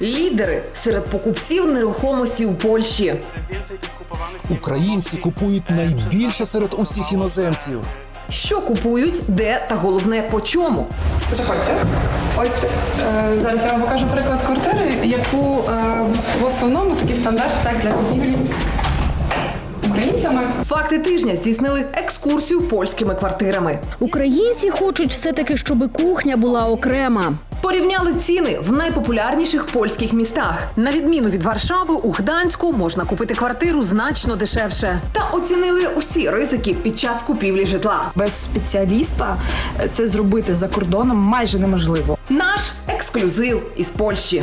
Лідери серед покупців нерухомості у Польщі. Українці купують найбільше серед усіх іноземців. Що купують, де та головне по чому. Заходьте. Ось е, зараз я вам покажу приклад квартири, яку е, в основному такий стандарт так для купівлі українцями. Факти тижня здійснили екскурсію польськими квартирами. Українці хочуть все-таки, щоб кухня була окрема. Порівняли ціни в найпопулярніших польських містах. На відміну від Варшави, у Гданську можна купити квартиру значно дешевше. Та оцінили усі ризики під час купівлі житла. без спеціаліста це зробити за кордоном майже неможливо. Наш ексклюзив із Польщі.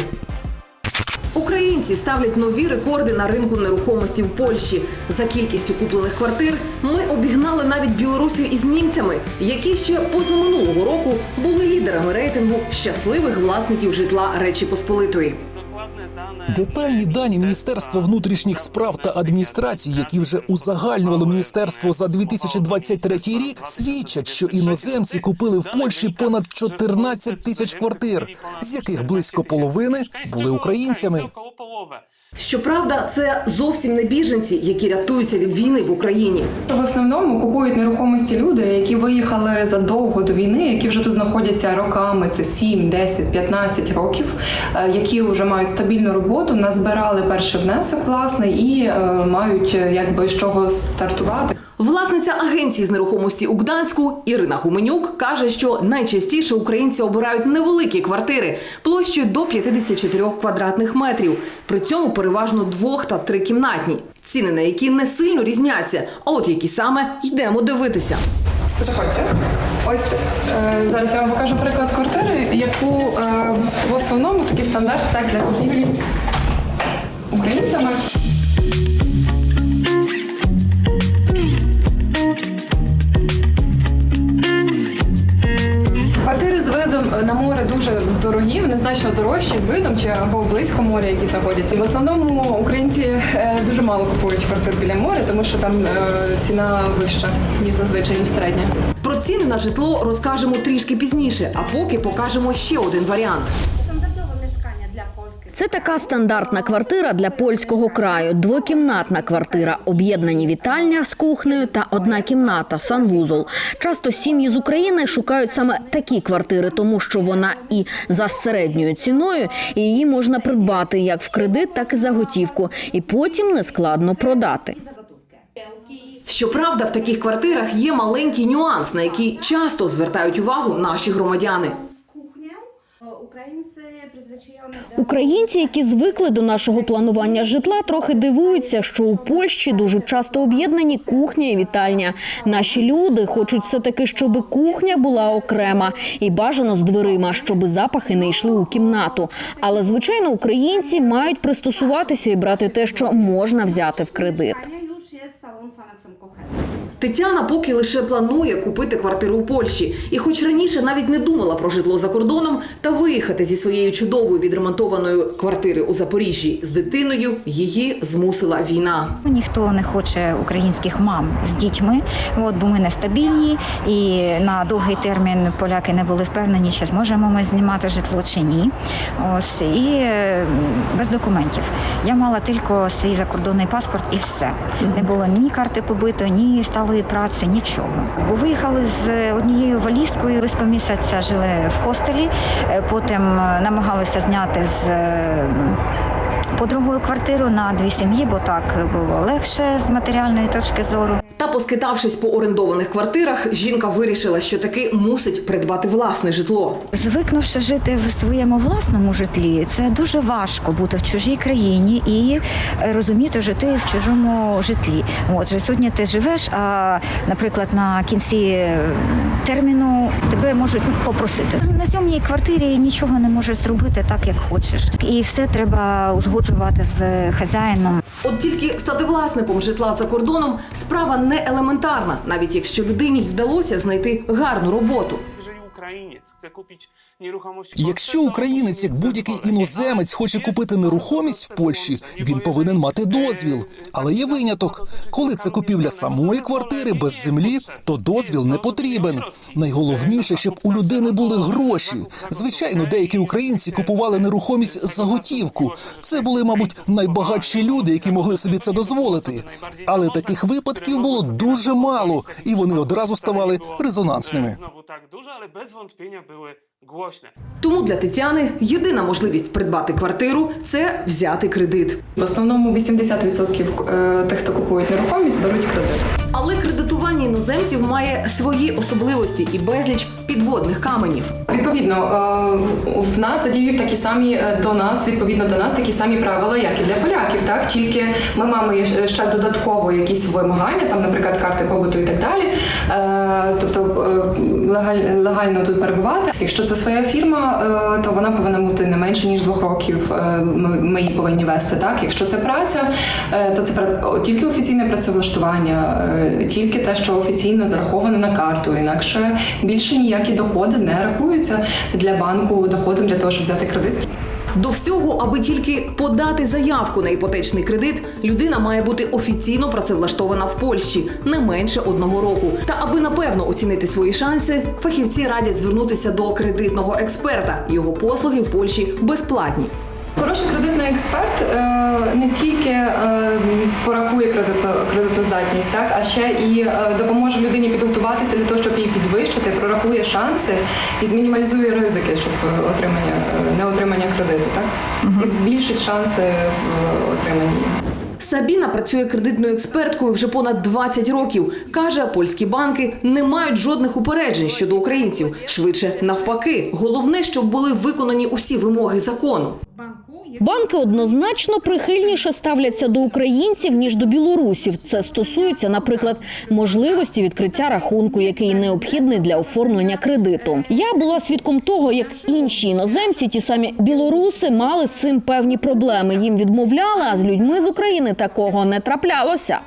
Українці ставлять нові рекорди на ринку нерухомості в Польщі. За кількістю куплених квартир ми обігнали навіть білорусів із німцями, які ще позаминулого року були лідерами рейтингу щасливих власників житла Речі Посполитої. Детальні дані Міністерства внутрішніх справ та адміністрації, які вже узагальнювало міністерство за 2023 рік, свідчать, що іноземці купили в Польщі понад 14 тисяч квартир, з яких близько половини були українцями. Щоправда, це зовсім не біженці, які рятуються від війни в Україні. В основному купують нерухомості люди, які виїхали задовго до війни, які вже тут знаходяться роками. Це 7, 10, 15 років, е, які вже мають стабільну роботу, назбирали перший внесок, власне, і е, мають е, якби з чого стартувати. Власниця агенції з нерухомості у Гданську Ірина Гуменюк каже, що найчастіше українці обирають невеликі квартири площею до 54 квадратних метрів. При цьому переважно двох та трикімнатні. Ціни на які не сильно різняться. А от які саме йдемо дивитися. Заходьте. Ось е, зараз я вам покажу приклад квартири, яку е, в основному такий стандарт так для купівлі українцями. На море дуже дорогі, вони значно дорожчі з видом чи або близько моря, які заходяться. В основному українці е, дуже мало купують квартир біля моря, тому що там е, ціна вища ніж зазвичай ніж середня. Про ціни на житло розкажемо трішки пізніше, а поки покажемо ще один варіант. Це така стандартна квартира для польського краю. Двокімнатна квартира, об'єднані вітальня з кухнею та одна кімната, санвузол. Часто сім'ї з України шукають саме такі квартири, тому що вона і за середньою ціною, і її можна придбати як в кредит, так і за готівку, і потім нескладно продати. Щоправда, в таких квартирах є маленький нюанс, на який часто звертають увагу наші громадяни. Українці, які звикли до нашого планування житла, трохи дивуються, що у Польщі дуже часто об'єднані кухня і вітальня. Наші люди хочуть все таки, щоб кухня була окрема і бажано з дверима, щоб запахи не йшли у кімнату. Але звичайно, українці мають пристосуватися і брати те, що можна взяти в кредит. Тетяна поки лише планує купити квартиру у Польщі, і, хоч раніше навіть не думала про житло за кордоном та виїхати зі своєю чудовою відремонтованої квартири у Запоріжжі з дитиною, її змусила війна. Ніхто не хоче українських мам з дітьми, от, бо ми нестабільні, і на довгий термін поляки не були впевнені, чи зможемо ми знімати житло чи ні. Ось і е, без документів. Я мала тільки свій закордонний паспорт і все. Не було ні карти побиту, ні сталої праці, нічого. Виїхали з однією валізкою, близько місяця жили в хостелі, е, потім е, намагалися зняти з. По подругою квартиру на дві сім'ї, бо так було легше з матеріальної точки зору. Та, поскитавшись по орендованих квартирах, жінка вирішила, що таки мусить придбати власне житло. Звикнувши жити в своєму власному житлі, це дуже важко бути в чужій країні і е, розуміти жити в чужому житлі. Отже, сьогодні ти живеш, а наприклад, на кінці е, терміну тебе можуть ну, попросити. На зйомній квартирі нічого не можеш зробити так, як хочеш, і все треба узгоджувати з хазяїном. От тільки стати власником житла за кордоном справа не елементарна, навіть якщо людині й вдалося знайти гарну роботу. Chce kupić nieruchomości. Якщо українець, як будь-який іноземець, хоче купити нерухомість в Польщі, він повинен мати дозвіл. Але є виняток. Коли це купівля самої квартири без землі, то дозвіл не потрібен. Найголовніше, щоб у людини були гроші. Звичайно, деякі українці купували нерухомість за готівку. Це були, мабуть, найбагатші люди, які могли собі це дозволити. Але таких випадків було дуже мало, і вони одразу ставали резонансними. Tak duże, ale bez wątpienia były głośne. Тому для Тетяни єдина можливість придбати квартиру це взяти кредит. В основному 80% е, тих, хто купують нерухомість, беруть кредит. Але кредитування іноземців має свої особливості і безліч підводних каменів. Відповідно, е, в- нас задіють такі самі е, до нас, відповідно до нас, такі самі правила, як і для поляків. Так тільки ми маємо ще додатково якісь вимагання, там, наприклад, карти побуту і так далі. Тобто легаль- легально тут перебувати. Якщо це своя фірма, е, то вона повинна бути не менше ніж двох років. е, Ми, її повинні вести. Так, якщо це праця, е, то це тільки офіційне працевлаштування, тільки те, що офіційно зараховано на карту. Інакше більше ніякі доходи не рахуються для банку доходом для того, щоб взяти кредит. До всього, аби тільки подати заявку на іпотечний кредит, людина має бути офіційно працевлаштована в Польщі не менше одного року. Та аби напевно оцінити свої шанси, фахівці радять звернутися до кредитного експерта. Його послуги в Польщі безплатні. Хороший кредитний експерт е, не тільки е, порахує кредитну, кредитну здатність, так а ще і е, допоможе людині підготуватися для того, щоб її підвищити, прорахує шанси і змінімалізує ризики, щоб отримання не отримання кредиту, так і збільшить шанси в отриманні. Сабіна працює кредитною експерткою вже понад 20 років. каже, польські банки не мають жодних упереджень щодо українців. Швидше навпаки, головне, щоб були виконані усі вимоги закону. Банки однозначно прихильніше ставляться до українців ніж до білорусів. Це стосується, наприклад, можливості відкриття рахунку, який необхідний для оформлення кредиту. Я була свідком того, як інші іноземці, ті самі білоруси, мали з цим певні проблеми. Їм відмовляли, а з людьми з України такого не траплялося.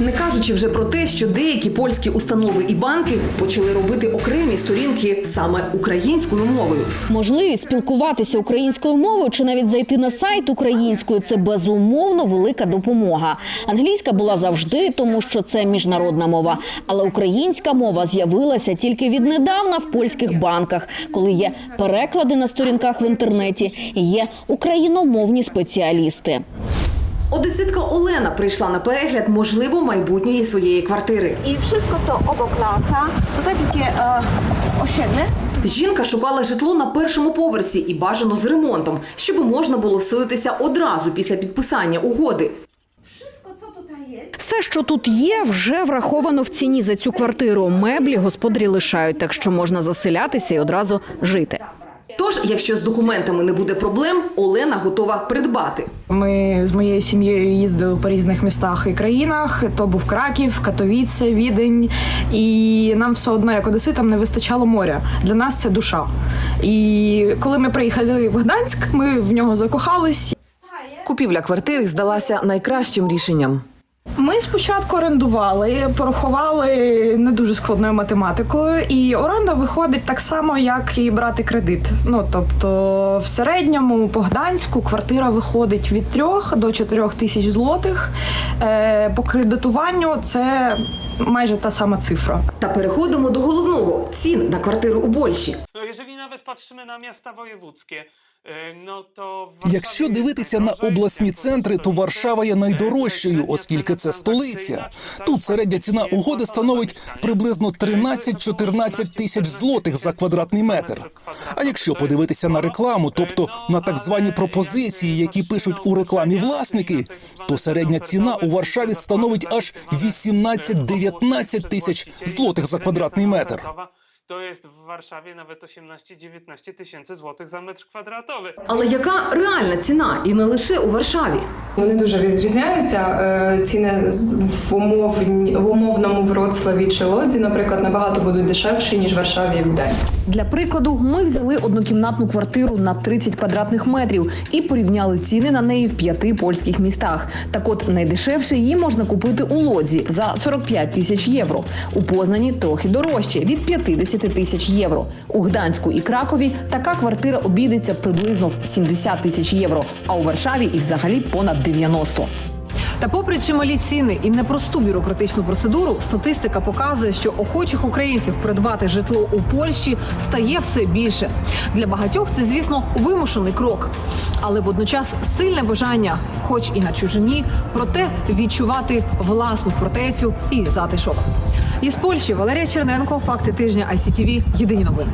Не кажучи вже про те, що деякі польські установи і банки почали робити окремі сторінки саме українською мовою. Можливість спілкуватися українською мовою чи навіть зайти на сайт українською це безумовно велика допомога. Англійська була завжди, тому що це міжнародна мова. Але українська мова з'явилася тільки віднедавна в польських банках, коли є переклади на сторінках в інтернеті і є україномовні спеціалісти. Одеситка Олена прийшла на перегляд можливо майбутньої своєї квартири. I wszystko to obok lasa. Tutaj takie e, osiedle. Жінка шукала житло на першому поверсі і бажано з ремонтом, щоб можна було вселитися одразу після підписання угоди. Wszystko co tutaj jest. Все, що тут є, вже враховано в ціні за цю квартиру. Меблі господарі лишають, так що можна заселятися і одразу жити. Тож, якщо з документами не буде проблем, Олена готова придбати. Ми з моєю сім'єю їздили по різних містах і країнах. То був Краків, Катовіце, Відень. І нам все одно, як одеситам, не вистачало моря. Для нас це душа. І коли ми приїхали в Гданськ, ми в нього закохались. Купівля квартири здалася найкращим рішенням. Ми спочатку орендували, порахували не дуже складною математикою, і оренда виходить так само, як і брати кредит. Ну тобто, в середньому по Гданську квартира виходить від 3 до 4 тисяч злотих. Е, по кредитуванню це майже та сама цифра. Та переходимо до головного цін на квартиру у Польщі. No jeżeli nawet patrzymy na miasta wojewódzkie, Якщо дивитися на обласні центри, то Варшава є найдорожчою, оскільки це столиця. Тут середня ціна угоди становить приблизно 13-14 тисяч злотих за квадратний метр. А якщо подивитися на рекламу, тобто на так звані пропозиції, які пишуть у рекламі власники, то середня ціна у Варшаві становить аж 18-19 тисяч злотих за квадратний метр. To jest w Warszawie nawet 18-19 tysięcy złotych za metr kwadratowy. Але яка реальна ціна і не лише у Варшаві? Вони дуже відрізняються. Е, Ціни з- в умовні в умовному Вроцлаві чи Лодзі, наприклад, набагато будуть дешевші ніж в Варшаві і в Гданську. Для прикладу, ми взяли однокімнатну квартиру на 30 квадратних метрів і порівняли ціни на неї в п'яти польських містах. Так от найдешевше її можна купити у Лодзі за 45 тисяч євро. У Познані трохи дорожче від 50 50 тисяч євро. У Гданську і Кракові така квартира обійдеться приблизно в 70 тисяч євро, а у Варшаві і взагалі понад 90. Та попри чималі ціни і непросту бюрократичну процедуру, статистика показує, що охочих українців придбати житло у Польщі стає все більше. Для багатьох це, звісно, вимушений крок, але водночас сильне бажання, хоч і на чужині, проте відчувати власну фортецю і затишок. Із Польщі Валерія Черненко, факти тижня ICTV, Єдині новини.